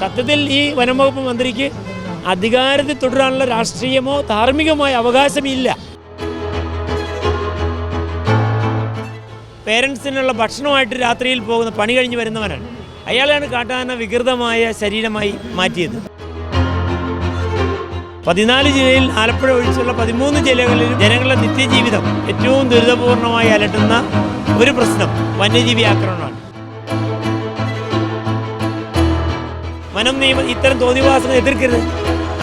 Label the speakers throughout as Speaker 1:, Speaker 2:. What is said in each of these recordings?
Speaker 1: സത്യത്തിൽ ഈ വനംവകുപ്പ് മന്ത്രിക്ക് അധികാരത്തിൽ തുടരാനുള്ള രാഷ്ട്രീയമോ ധാർമ്മികമായ അവകാശമില്ല പേരൻസിനുള്ള ഭക്ഷണമായിട്ട് രാത്രിയിൽ പോകുന്ന പണി കഴിഞ്ഞ് വരുന്നവനാണ്. അയാളാണ് കാട്ടാന വികൃതമായ ശരീരമായി മാറ്റിയത്. പതിനാല് ജില്ലയിൽ ആലപ്പുഴ ഒഴിച്ചുള്ള പതിമൂന്ന് ജില്ലകളിൽ ജനങ്ങളുടെ നിത്യജീവിതം ഏറ്റവും ദുരിതപൂർണമായി അലട്ടുന്ന ഒരു പ്രശ്നം വന്യജീവി ആക്രമണമാണ്. വനം നിയമം ഇത്തരം തോന്നിവാസങ്ങൾ എതിർക്കരുത്.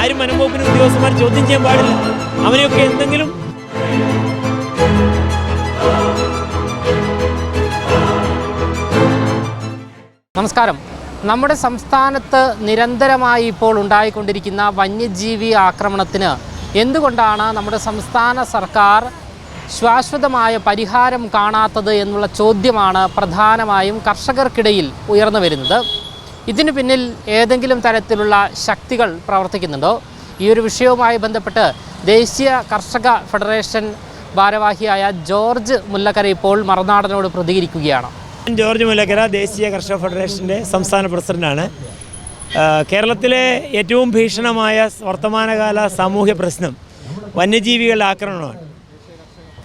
Speaker 1: ആരും വകുപ്പിന് ഉദ്യോഗസ്ഥന്മാർ ചോദ്യം ചെയ്യാൻ പാടില്ല. അവനെയൊക്കെ എന്തെങ്കിലും
Speaker 2: നമസ്കാരം. നമ്മുടെ സംസ്ഥാനത്ത് നിരന്തരമായി ഇപ്പോൾ ഉണ്ടായിക്കൊണ്ടിരിക്കുന്ന വന്യജീവി ആക്രമണത്തിന് എന്തുകൊണ്ടാണ് നമ്മുടെ സംസ്ഥാന സർക്കാർ ശാശ്വതമായ പരിഹാരം കാണാത്തത് എന്നുള്ള ചോദ്യമാണ് പ്രധാനമായും കർഷകർക്കിടയിൽ ഉയർന്നു വരുന്നത്. ഇതിനു പിന്നിൽ ഏതെങ്കിലും തരത്തിലുള്ള ശക്തികൾ പ്രവർത്തിക്കുന്നുണ്ടോ? ഈ ഒരു വിഷയവുമായി ബന്ധപ്പെട്ട് ദേശീയ കർഷക ഫെഡറേഷൻ ഭാരവാഹിയായ ജോർജ് മുല്ലക്കര ഇപ്പോൾ മറുനാടനോട് പ്രതികരിക്കുകയാണ്.
Speaker 1: ജോർജ് മുല്ലക്കര ദേശീയ കർഷക ഫെഡറേഷന്റെ സംസ്ഥാന പ്രസിഡന്റാണ് കേരളത്തിലെ ഏറ്റവും ഭീഷണമായ വർത്തമാനകാല സാമൂഹ്യ പ്രശ്നം വന്യജീവികളുടെ ആക്രമണമാണ്.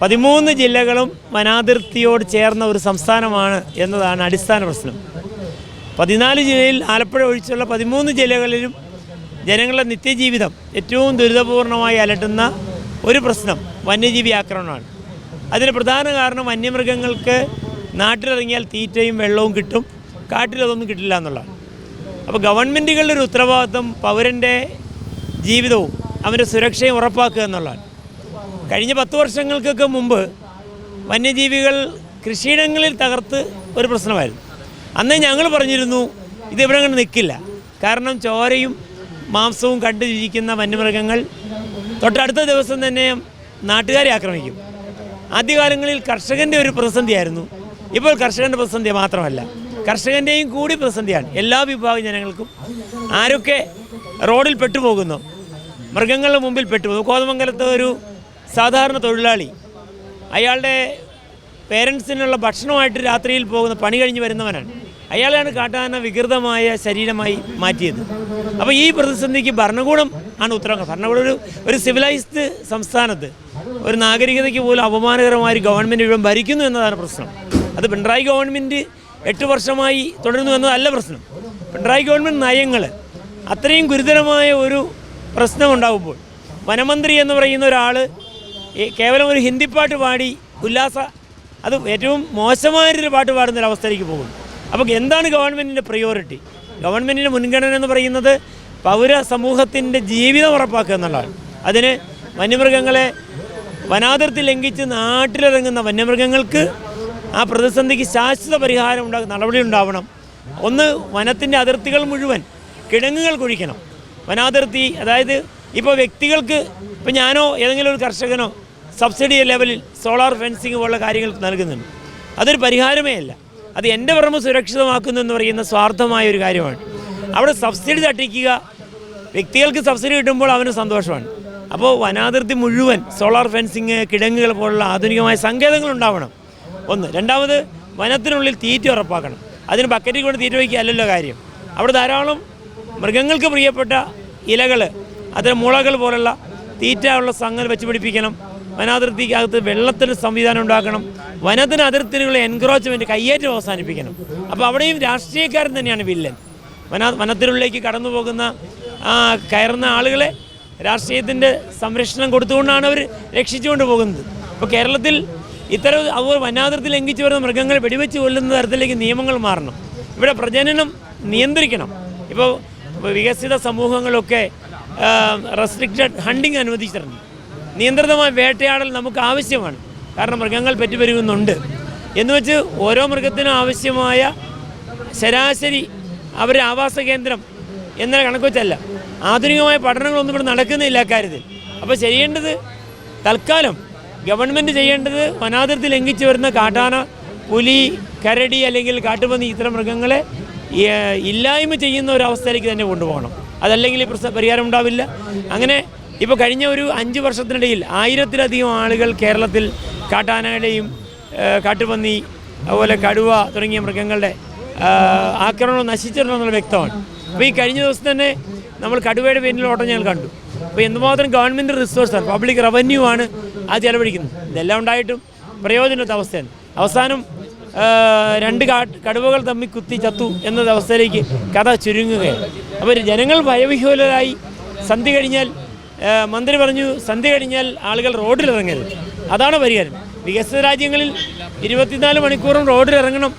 Speaker 1: പതിമൂന്ന് ജില്ലകളും വനാതിർത്തിയോട് ചേർന്ന ഒരു സംസ്ഥാനമാണ് എന്നതാണ് അടിസ്ഥാന പ്രശ്നം. പതിനാല് ജില്ലയിൽ ആലപ്പുഴ ഒഴിച്ചുള്ള പതിമൂന്ന് ജില്ലകളിലും ജനങ്ങളുടെ നിത്യജീവിതം ഏറ്റവും ദുരിതപൂർണമായി അലട്ടുന്ന ഒരു പ്രശ്നം വന്യജീവി ആക്രമണമാണ്. അതിന് പ്രധാന കാരണം വന്യമൃഗങ്ങൾക്ക് നാട്ടിലിറങ്ങിയാൽ തീറ്റയും വെള്ളവും കിട്ടും കാട്ടിലതൊന്നും കിട്ടില്ല എന്നുള്ളതാണ്. അപ്പോൾ ഗവൺമെന്റുകളുടെ ഒരു ഉത്തരവാദിത്വം പൗരന്റെ ജീവിതവും അവന്റെ സുരക്ഷയും ഉറപ്പാക്കുക എന്നുള്ളതാണ്. കഴിഞ്ഞ പത്ത് വർഷങ്ങൾക്കൊക്കെ മുമ്പ് വന്യജീവികൾ കൃഷിയിടങ്ങളിൽ തകർത്ത് ഒരു പ്രശ്നമായിരുന്നു. അന്നേ ഞങ്ങൾ പറഞ്ഞിരുന്നു ഇതെവിടെ അങ്ങനെ നിൽക്കില്ല. കാരണം ചോരയും മാംസവും കണ്ടു ജീവിക്കുന്ന വന്യമൃഗങ്ങൾ തൊട്ടടുത്ത ദിവസം തന്നെ നാട്ടുകാരെ ആക്രമിക്കും. ആദ്യകാലങ്ങളിൽ കർഷകന്റെ ഒരു പ്രതിസന്ധിയായിരുന്നു. ഇപ്പോൾ കർഷകന്റെ പ്രതിസന്ധി മാത്രമല്ല. കർഷകന്റെയും കൂടി പ്രതിസന്ധിയാണ്. എല്ലാ വിഭാഗം ജനങ്ങൾക്കും ആരൊക്കെ റോഡിൽ പെട്ടുപോകുന്നു മൃഗങ്ങളുടെ മുമ്പിൽ പെട്ടുപോകും കോതമംഗലത്തെ ഒരു സാധാരണ തൊഴിലാളി അയാളുടെ പേരൻസിനുള്ള ഭക്ഷണമായിട്ട് രാത്രിയിൽ പോകുന്ന പണി കഴിഞ്ഞ് വരുന്നവനാണ്. അയാളെയാണ് കാട്ടാന വികൃതമായ ശരീരമായി മാറ്റിയത്. അപ്പോൾ ഈ പ്രതിസന്ധിക്ക് ഭരണകൂടം ആണ് ഉത്തരവാദിത്തം. ഭരണകൂടം ഒരു ഒരു സിവിലൈസ്ഡ് സംസ്ഥാനത്ത് ഒരു നാഗരികതയ്ക്ക് പോലും അപമാനകരമായ ഒരു ഗവൺമെന്റ് ഇവിടെ ഭരിക്കുന്നു എന്നതാണ് പ്രശ്നം. അത് പിണറായി ഗവൺമെന്റ് എട്ട് വർഷമായി തുടരുന്നു എന്നതല്ല പ്രശ്നം. പിണറായി ഗവൺമെന്റ് നയങ്ങൾ അത്രയും ഗുരുതരമായ ഒരു പ്രശ്നം ഉണ്ടാകുമ്പോൾ വനമന്ത്രി എന്ന് പറയുന്ന ഒരാൾ കേവലം ഒരു ഹിന്ദി പാട്ട് പാടി ഉല്ലാസ അത് ഏറ്റവും മോശമായൊരു പാട്ട് പാടുന്ന ഒരു അവസ്ഥയിലേക്ക് പോകും അപ്പോൾ എന്താണ് ഗവൺമെന്റിന്റെ പ്രയോറിറ്റി ഗവൺമെന്റിന്റെ മുൻഗണന എന്ന് പറയുന്നത് പൗര സമൂഹത്തിന്റെ ജീവിതം ഉറപ്പാക്കുക എന്നുള്ളതാണ്. അതിന് വന്യമൃഗങ്ങളെ വനാതിർത്തി ലംഘിച്ച് നാട്ടിലിറങ്ങുന്ന വന്യമൃഗങ്ങൾക്ക് ആ പ്രതിസന്ധിക്ക് ശാശ്വത പരിഹാരം ഉണ്ടാകുന്ന നടപടി ഉണ്ടാവണം. ഒന്ന് വനത്തിന്റെ അതിർത്തികൾ മുഴുവൻ കിടങ്ങുകൾ കുഴിക്കണം. വനാതിർത്തി അതായത് ഇപ്പോൾ വ്യക്തികൾക്ക് ഇപ്പോൾ ഞാനോ ഏതെങ്കിലും ഒരു കർഷകനോ സബ്സിഡി ലെവലിൽ സോളാർ ഫെൻസിങ് പോലുള്ള കാര്യങ്ങൾ നൽകുന്നുണ്ട്. അതൊരു പരിഹാരമേ അല്ല. അത് എന്റെ പറമ്പ് സുരക്ഷിതമാക്കുന്നു എന്ന് പറയുന്ന സ്വാർത്ഥമായ ഒരു കാര്യമാണ്. അവിടെ സബ്സിഡി തട്ടിക്കുക വ്യക്തികൾക്ക് സബ്സിഡി കിട്ടുമ്പോൾ അവന് സന്തോഷമാണ്. അപ്പോൾ വനാതിർത്തി മുഴുവൻ സോളാർ ഫെൻസിങ് കിടങ്ങുകൾ പോലുള്ള ആധുനികമായ സങ്കേതങ്ങൾ ഉണ്ടാവണം. ഒന്ന്. രണ്ടാമത് വനത്തിനുള്ളിൽ തീറ്റ ഉറപ്പാക്കണം. അതിന് ബക്കറ്റിൽ കൊണ്ട് തീറ്റ വയ്ക്കുക അല്ലല്ലോ കാര്യം. അവിടെ ധാരാളം മൃഗങ്ങൾക്ക് പ്രിയപ്പെട്ട ഇലകൾ അതിന് മുളകൾ പോലുള്ള തീറ്റ ഉള്ള സംഘം വെച്ച് പിടിപ്പിക്കണം. വനാതിർത്തിക്കകത്ത് വെള്ളത്തിന് സംവിധാനം ഉണ്ടാക്കണം. വനത്തിന് അതിർത്തിനുള്ള എൻക്രോച്ച്മെന്റ് കയ്യേറ്റം അവസാനിപ്പിക്കണം. അപ്പോൾ അവിടെയും രാഷ്ട്രീയക്കാരൻ തന്നെയാണ് വില്ലൻ. വന വനത്തിനുള്ളിലേക്ക് കടന്നു പോകുന്ന കയറുന്ന ആളുകളെ രാഷ്ട്രീയത്തിന്റെ സംരക്ഷണം കൊടുത്തുകൊണ്ടാണ് അവർ രക്ഷിച്ചുകൊണ്ട് പോകുന്നത്. അപ്പോൾ കേരളത്തിൽ ഇത്തരം അവർ വനാതിർത്തി ലംഘിച്ചു വരുന്ന മൃഗങ്ങൾ വെടിവെച്ച് കൊല്ലുന്ന തരത്തിലേക്ക് നിയമങ്ങൾ മാറണം. ഇവിടെ പ്രജനനം നിയന്ത്രിക്കണം. ഇപ്പോൾ വികസിത സമൂഹങ്ങളൊക്കെ റെസ്ട്രിക്റ്റഡ് ഹണ്ടിങ് അനുവദിച്ചിട്ടുണ്ട്. നിയന്ത്രിതമായ വേട്ടയാടൽ നമുക്ക് ആവശ്യമാണ്. കാരണം മൃഗങ്ങൾ പെറ്റുപെരുകുന്നുണ്ട്. എന്ന് വെച്ച് ഓരോ മൃഗത്തിനും ആവശ്യമായ ശരാശരി അവരുടെ ആവാസ കേന്ദ്രം എന്ന കണക്ക് വെച്ചല്ല. ആധുനികമായ പഠനങ്ങളൊന്നും ഇവിടെ നടക്കുന്നില്ല അക്കാര്യത്തിൽ അപ്പോൾ ചെയ്യേണ്ടത് തൽക്കാലം ഗവൺമെന്റ് ചെയ്യേണ്ടത് വനാതിർത്തി ലംഘിച്ചു വരുന്ന കാട്ടാന പുലി കരടി അല്ലെങ്കിൽ കാട്ടുപന്നി ഇത്തരം മൃഗങ്ങളെ ഇല്ലായ്മ ചെയ്യുന്ന ഒരു അവസ്ഥയിലേക്ക് തന്നെ കൊണ്ടുപോകണം. അതല്ലെങ്കിൽ പ്രശ്ന പരിഹാരം ഉണ്ടാവില്ല. അങ്ങനെ ഇപ്പോൾ കഴിഞ്ഞ ഒരു അഞ്ച് വർഷത്തിനിടയിൽ ആയിരത്തിലധികം ആളുകൾ കേരളത്തിൽ കാട്ടാനയുടെയും കാട്ടുപന്നി അതുപോലെ കടുവ തുടങ്ങിയ മൃഗങ്ങളുടെ ആക്രമണം നശിച്ചിട്ടുണ്ടെന്നുള്ള വ്യക്തമാണ്. അപ്പോൾ ഈ കഴിഞ്ഞ ദിവസം തന്നെ നമ്മൾ കടുവയുടെ പേരിൽ ഓട്ടം ഞങ്ങൾ കണ്ടു. അപ്പോൾ എന്തുമാത്രം ഗവൺമെന്റ് റിസോഴ്സാണ് പബ്ലിക് റവന്യൂ ആണ് ആ ചെലവഴിക്കുന്നത്. ഇതെല്ലാം ഉണ്ടായിട്ടും പ്രയോജനമില്ലാത്ത അവസ്ഥയാണ്. അവസാനം രണ്ട് കടുവകൾ തമ്മിൽ കുത്തി ചത്തു എന്ന അവസ്ഥയിലേക്ക് കഥ ചുരുങ്ങുകയാണ്. അപ്പോൾ ജനങ്ങൾ ഭയവിഹ്വലരായി സന്ധി കഴിഞ്ഞാൽ മന്ത്രി പറഞ്ഞു സന്ധ്യ കഴിഞ്ഞാൽ ആളുകൾ റോഡിലിറങ്ങരുത് അതാണ് പരിഹാരം. വികസിത രാജ്യങ്ങളിൽ ഇരുപത്തിനാല് മണിക്കൂറും റോഡിലിറങ്ങണം.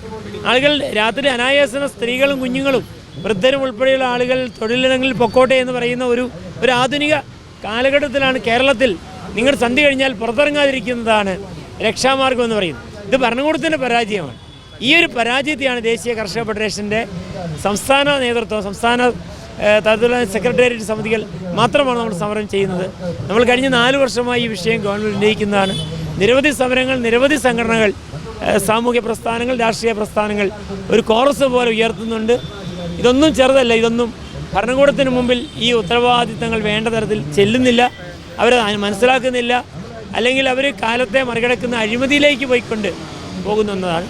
Speaker 1: ആളുകൾ രാത്രി അനായാസന സ്ത്രീകളും കുഞ്ഞുങ്ങളും വൃദ്ധരും ഉൾപ്പെടെയുള്ള ആളുകൾ തൊഴിലിടങ്ങളിൽ പൊക്കോട്ടെ എന്ന് പറയുന്ന ഒരു ഒരു ആധുനിക കാലഘട്ടത്തിലാണ് കേരളത്തിൽ നിങ്ങൾ സന്ധി കഴിഞ്ഞാൽ പുറത്തിറങ്ങാതിരിക്കുന്നതാണ് രക്ഷാമാർഗം എന്ന് പറയുന്നത്. ഇത് ഭരണകൂടത്തിന്റെ പരാജയമാണ്. ഈ ഒരു പരാജയത്തെയാണ് ദേശീയ കർഷക ഫെഡറേഷന്റെ സംസ്ഥാന നേതൃത്വം സംസ്ഥാന തലത്തിലുള്ള സെക്രട്ടേറിയറ്റ് സമിതികൾ മാത്രമാണ് നമ്മൾ സമരം ചെയ്യുന്നത്. നമ്മൾ കഴിഞ്ഞ നാല് വർഷമായി ഈ വിഷയം ഗവൺമെന്റ് ഉന്നയിക്കുന്നതാണ്. നിരവധി സമരങ്ങൾ നിരവധി സംഘടനകൾ സാമൂഹ്യ പ്രസ്ഥാനങ്ങൾ രാഷ്ട്രീയ പ്രസ്ഥാനങ്ങൾ ഒരു കോറസ് പോലെ ഉയർത്തുന്നുണ്ട്. ഇതൊന്നും ചെറുതല്ല ഇതൊന്നും ഭരണകൂടത്തിന് മുമ്പിൽ ഈ ഉത്തരവാദിത്തങ്ങൾ വേണ്ട തരത്തിൽ ചെല്ലുന്നില്ല. അവർ മനസ്സിലാക്കുന്നില്ല. അല്ലെങ്കിൽ അവർ കാലത്തെ മറികടക്കുന്ന അഴിമതിയിലേക്ക് പോയിക്കൊണ്ട് പോകുന്നു എന്നതാണ്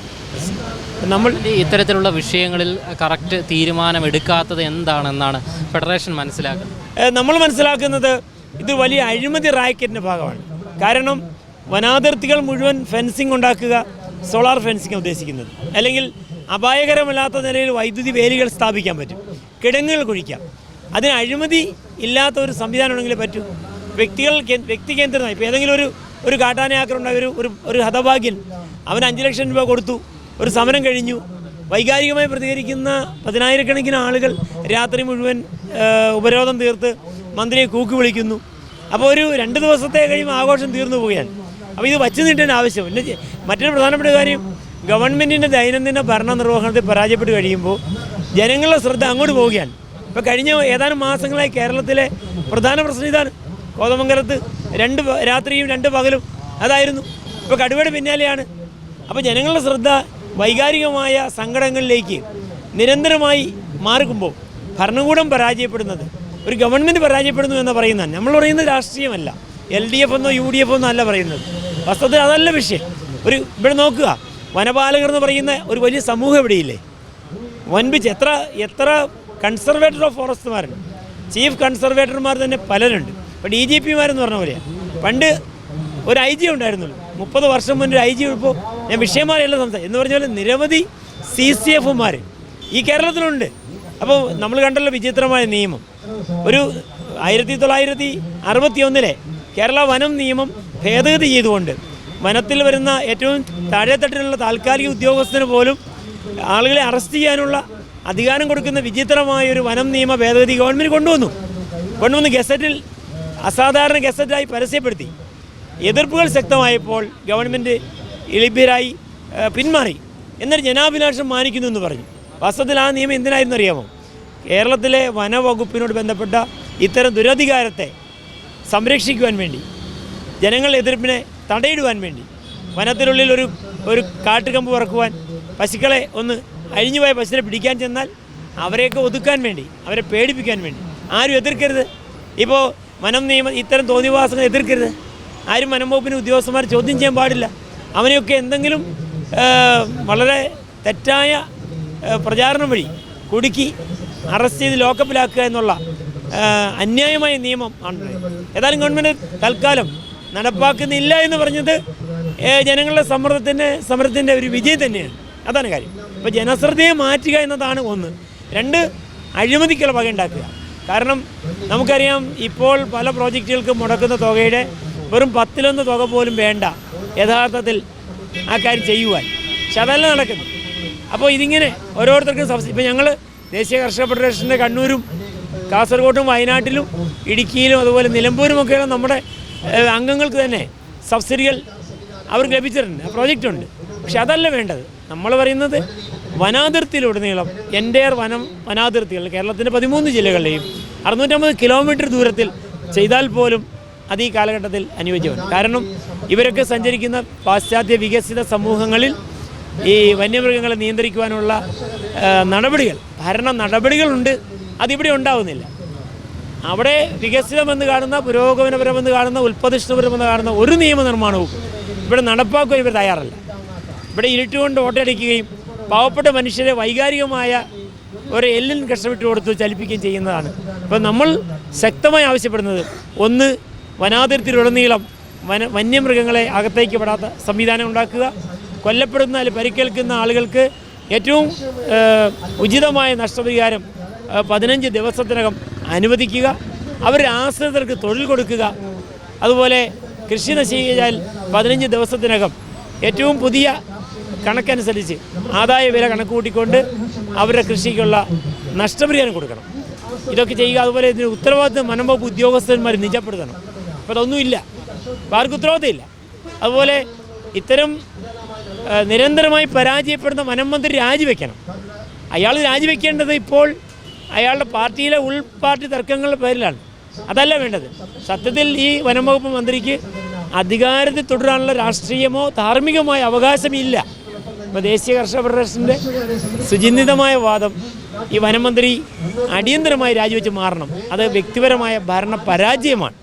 Speaker 1: നമ്മൾ
Speaker 2: ഇത്തരത്തിലുള്ള വിഷയങ്ങളിൽ കറക്റ്റ് തീരുമാനമെടുക്കാത്തത് എന്താണെന്നാണ് ഫെഡറേഷൻ മനസ്സിലാക്കുന്നത്.
Speaker 1: നമ്മൾ മനസ്സിലാക്കുന്നത് ഇത് വലിയ അഴിമതി റാക്കറ്റിന്റെ ഭാഗമാണ്. കാരണം വനാതിർത്തികൾ മുഴുവൻ ഫെൻസിങ് ഉണ്ടാക്കുക സോളാർ ഫെൻസിങ് ഉദ്ദേശിക്കുന്നത്. അല്ലെങ്കിൽ അപായകരമല്ലാത്ത നിലയിൽ വൈദ്യുതി വേലികൾ സ്ഥാപിക്കാൻ പറ്റും കിടങ്ങുകൾ കുഴിക്കാം. അതിന് അഴിമതി ഇല്ലാത്ത ഒരു സംവിധാനം ഉണ്ടെങ്കിൽ പറ്റൂ. വ്യക്തികൾ വ്യക്തി കേന്ദ്രമായി ഇപ്പോൾ ഏതെങ്കിലും ഒരു ഒരു കാട്ടാന ഒരു ഒരു ഹതഭാഗ്യൻ അവൻ അഞ്ച് ലക്ഷം രൂപ കൊടുത്തു. ഒരു സമരം കഴിഞ്ഞു. വൈകാരികമായി പ്രതികരിക്കുന്ന പതിനായിരക്കണക്കിന് ആളുകൾ രാത്രി മുഴുവൻ ഉപരോധം തീർത്ത് മന്ത്രിയെ കൂക്കി വിളിക്കുന്നു. അപ്പോൾ ഒരു രണ്ട് ദിവസത്തെ കഴിയുമ്പോൾ ആഘോഷം തീർന്നു പോവുകയാണ്. അപ്പോൾ ഇത് വച്ചു നീട്ടേണ്ട ആവശ്യം. പിന്നെ മറ്റൊരു പ്രധാനപ്പെട്ട കാര്യം ഗവൺമെന്റിന്റെ ദൈനംദിന ഭരണ നിർവഹണത്തിൽ പരാജയപ്പെട്ട് കഴിയുമ്പോൾ ജനങ്ങളുടെ ശ്രദ്ധ അങ്ങോട്ട് പോവുകയാണ്. ഇപ്പോൾ കഴിഞ്ഞ ഏതാനും മാസങ്ങളായി കേരളത്തിലെ പ്രധാന പ്രശ്നം ഇതാണ്. കോതമംഗലത്ത് രണ്ട് രാത്രിയും രണ്ട് പകലും അതായിരുന്നു. ഇപ്പോൾ കടുവയുടെ പിന്നാലെയാണ്. അപ്പോൾ ജനങ്ങളുടെ ശ്രദ്ധ വൈകാരികമായ സങ്കടങ്ങളിലേക്ക് നിരന്തരമായി മാറുമ്പോൾ ഭരണകൂടം പരാജയപ്പെടുന്നത് ഒരു ഗവൺമെന്റ് പരാജയപ്പെടുന്നു എന്ന് പറയുന്നത് നമ്മൾ പറയുന്നത് രാഷ്ട്രീയമല്ല. എൽ ഡി എഫ് എന്നോ യു ഡി എഫ് എന്നോ അല്ല പറയുന്നത്. വസ്തുത്തിൽ അതല്ല വിഷയം. ഒരു ഇവിടെ നോക്കുക. വനപാലകർ എന്ന് പറയുന്ന ഒരു വലിയ സമൂഹം ഇവിടെയില്ലേ വൻപിച്ച് എത്ര എത്ര കൺസർവേറ്റർ ഓഫ് ഫോറസ്റ്റുമാരുണ്ട് ചീഫ് കൺസർവേറ്റർമാർ തന്നെ പലരുണ്ട്. ഇപ്പോൾ ഡി ജി പിമാരെന്ന് പറഞ്ഞ പോലെയാണ് പണ്ട് ഒരു ഐ ജി ഉണ്ടായിരുന്നുള്ളൂ. മുപ്പത് വർഷം മുന്നേ ഐ ജി ഇപ്പോൾ ഞാൻ വിഷയമാരെയല്ല സംസാരിക്കും എന്ന് പറഞ്ഞാൽ നിരവധി സി സി എഫുമാർ ഈ കേരളത്തിലുണ്ട്. അപ്പോൾ നമ്മൾ കണ്ടല്ലോ വിചിത്രമായ നിയമം. ഒരു ആയിരത്തി തൊള്ളായിരത്തി അറുപത്തി ഒന്നിലെ കേരള വനം നിയമം ഭേദഗതി ചെയ്തുകൊണ്ട് വനത്തിൽ വരുന്ന ഏറ്റവും താഴെത്തട്ടിലുള്ള താൽക്കാലിക ഉദ്യോഗസ്ഥന് പോലും ആളുകളെ അറസ്റ്റ് ചെയ്യാനുള്ള അധികാരം കൊടുക്കുന്ന വിചിത്രമായ ഒരു വനം നിയമ ഭേദഗതി ഗവൺമെന്റ് കൊണ്ടുവന്നു. കൊണ്ടുവന്ന് ഗസറ്റിൽ അസാധാരണ ഗസറ്റായി പരസ്യപ്പെടുത്തി. എതിർപ്പുകൾ ശക്തമായപ്പോൾ ഗവൺമെന്റ് എളിഭ്യരായി പിന്മാറി. എന്നൊരു ജനാഭിലാഷം മാനിക്കുന്നു എന്ന് പറഞ്ഞു. വാസ്തവത്തിൽ ആ നിയമം എന്തിനായിരുന്നു അറിയാമോ? കേരളത്തിലെ വനവകുപ്പിനോട് ബന്ധപ്പെട്ട ഇത്തരം ദുരധികാരത്തെ സംരക്ഷിക്കുവാൻ വേണ്ടി ജനങ്ങളുടെ എതിർപ്പിനെ തടയിടുവാൻ വേണ്ടി വനത്തിനുള്ളിൽ ഒരു ഒരു കാട്ടുകമ്പ് പറക്കുവാൻ പശുക്കളെ ഒന്ന് അഴിഞ്ഞുപോയ പശുവിനെ പിടിക്കാൻ ചെന്നാൽ അവരെയൊക്കെ ഒതുക്കാൻ വേണ്ടി അവരെ പേടിപ്പിക്കാൻ വേണ്ടി. ആരും എതിർക്കരുത്. ഇപ്പോൾ വനം നിയമം ഇത്തരം തോന്നിവാസങ്ങൾ എതിർക്കരുത്. ആരും വനംവകുപ്പിന് ഉദ്യോഗസ്ഥന്മാർ ചോദ്യം ചെയ്യാൻ പാടില്ല. അവനെയൊക്കെ എന്തെങ്കിലും വളരെ തെറ്റായ പ്രചാരണം വഴി കുടുക്കി അറസ്റ്റ് ചെയ്ത് ലോക്കപ്പിലാക്കുക എന്നുള്ള അന്യായമായ നിയമം ആണ്. ഏതായാലും ഗവൺമെന്റ് തൽക്കാലം നടപ്പാക്കുന്നില്ല എന്ന് പറഞ്ഞത് ജനങ്ങളുടെ സമ്മർദ്ദത്തിന്റെ സമരത്തിന്റെ ഒരു വിജയം തന്നെയാണ്. അതാണ് കാര്യം. അപ്പോൾ ജനശ്രദ്ധയെ മാറ്റുക എന്നതാണ് ഒന്ന്. രണ്ട് അഴിമതിക്കുള്ള വക ഉണ്ടാക്കുക. കാരണം നമുക്കറിയാം ഇപ്പോൾ പല പ്രോജക്റ്റുകൾക്ക് മുടക്കുന്ന തുകയുടെ വെറും പത്തിലൊന്ന് തുക പോലും വേണ്ട. യഥാർത്ഥത്തിൽ ആ കാര്യം ചെയ്യുവാൻ. പക്ഷെ അതല്ല നടക്കുന്നത്. അപ്പോൾ ഇതിങ്ങനെ ഓരോരുത്തർക്കും സബ്സിഡി ഇപ്പോൾ ഞങ്ങൾ ദേശീയ കർഷക ഫെഡറേഷന്റെ കണ്ണൂരും കാസർഗോഡും വയനാട്ടിലും ഇടുക്കിയിലും അതുപോലെ നിലമ്പൂരും ഒക്കെയുള്ള നമ്മുടെ അംഗങ്ങൾക്ക് തന്നെ സബ്സിഡികൾ അവർക്ക് ലഭിച്ചിട്ടുണ്ട്. പ്രോജക്റ്റ് ഉണ്ട് പക്ഷെ അതല്ല വേണ്ടത്. നമ്മൾ പറയുന്നത് വനാതിർത്തിയിലുടനീളം എന്റെ വനം വനാതിർത്തികൾ കേരളത്തിന്റെ പതിമൂന്ന് ജില്ലകളിലെയും അറുന്നൂറ്റമ്പത് കിലോമീറ്റർ ദൂരത്തിൽ ചെയ്താൽ പോലും അത് ഈ കാലഘട്ടത്തിൽ അനുയോജ്യമാണ്. കാരണം ഇവരൊക്കെ സഞ്ചരിക്കുന്ന പാശ്ചാത്യ വികസിത സമൂഹങ്ങളിൽ ഈ വന്യമൃഗങ്ങളെ നിയന്ത്രിക്കുവാനുള്ള നടപടികൾ ഭരണ നടപടികളുണ്ട്. അതിവിടെ ഉണ്ടാവുന്നില്ല. അവിടെ വികസിതമെന്ന് കാണുന്ന പുരോഗമനപരമെന്ന് കാണുന്ന ഉൽപ്പതിഷ്ണപരമെന്ന് കാണുന്ന ഒരു നിയമനിർമ്മാണവും ഇവിടെ നടപ്പാക്കുവാൻ ഇവർ തയ്യാറല്ല. ഇവിടെ ഇരുട്ടുകൊണ്ട് ഓട്ടടിക്കുകയും പാവപ്പെട്ട മനുഷ്യരെ വൈകാരികമായ ഒരു എല്ലിൻ കഷ്ടപ്പെട്ട് കൊടുത്ത് ചലിപ്പിക്കുകയും ചെയ്യുന്നതാണ്. അപ്പോൾ നമ്മൾ ശക്തമായി ആവശ്യപ്പെടുന്നത് ഒന്ന് വനാതിർത്തിയിലുടനീളം വന വന്യമൃഗങ്ങളെ അകത്തേക്ക് പെടാത്ത സംവിധാനം ഉണ്ടാക്കുക. കൊല്ലപ്പെടുന്ന അല്ലെങ്കിൽ പരിക്കേൽക്കുന്ന ആളുകൾക്ക് ഏറ്റവും ഉചിതമായ നഷ്ടപരിഹാരം പതിനഞ്ച് ദിവസത്തിനകം അനുവദിക്കുക. അവരുടെ ആശ്രിതർക്ക് തൊഴിൽ കൊടുക്കുക. അതുപോലെ കൃഷി നശിച്ചാൽ പതിനഞ്ച് ദിവസത്തിനകം ഏറ്റവും പുതിയ കണക്കനുസരിച്ച് ആദായ വില കണക്ക് കൂട്ടിക്കൊണ്ട് അവരുടെ കൃഷിക്കുള്ള നഷ്ടപരിഹാരം കൊടുക്കണം. ഇതൊക്കെ ചെയ്യുക. അതുപോലെ ഇതിന് ഉത്തരവാദിത്വം വനംവകുപ്പ് ഉദ്യോഗസ്ഥന്മാർ നിജപ്പെടുത്തണം. അപ്പോൾ അതൊന്നുമില്ല ആർക്കും ഉത്തരവാദിത്തമില്ല. അതുപോലെ ഇത്തരം നിരന്തരമായി പരാജയപ്പെടുന്ന വനംമന്ത്രി രാജിവെക്കണം. അയാൾ രാജിവെക്കേണ്ടത് ഇപ്പോൾ അയാളുടെ പാർട്ടിയിലെ ഉൾ പാർട്ടി തർക്കങ്ങളുടെ പേരിലാണ്. അതല്ല വേണ്ടത്. സത്യത്തിൽ ഈ വനം വകുപ്പ് മന്ത്രിക്ക് അധികാരത്തിൽ തുടരാനുള്ള രാഷ്ട്രീയമോ ധാർമ്മികമായ അവകാശമില്ല ഇപ്പോൾ ദേശീയ കർഷക ഫെഡറേഷന്റെ സുചിന്തിതമായ വാദം ഈ വനമന്ത്രി അടിയന്തരമായി രാജിവെച്ച് മാറണം. അത് വ്യക്തിപരമായ ഭരണ പരാജയമാണ്.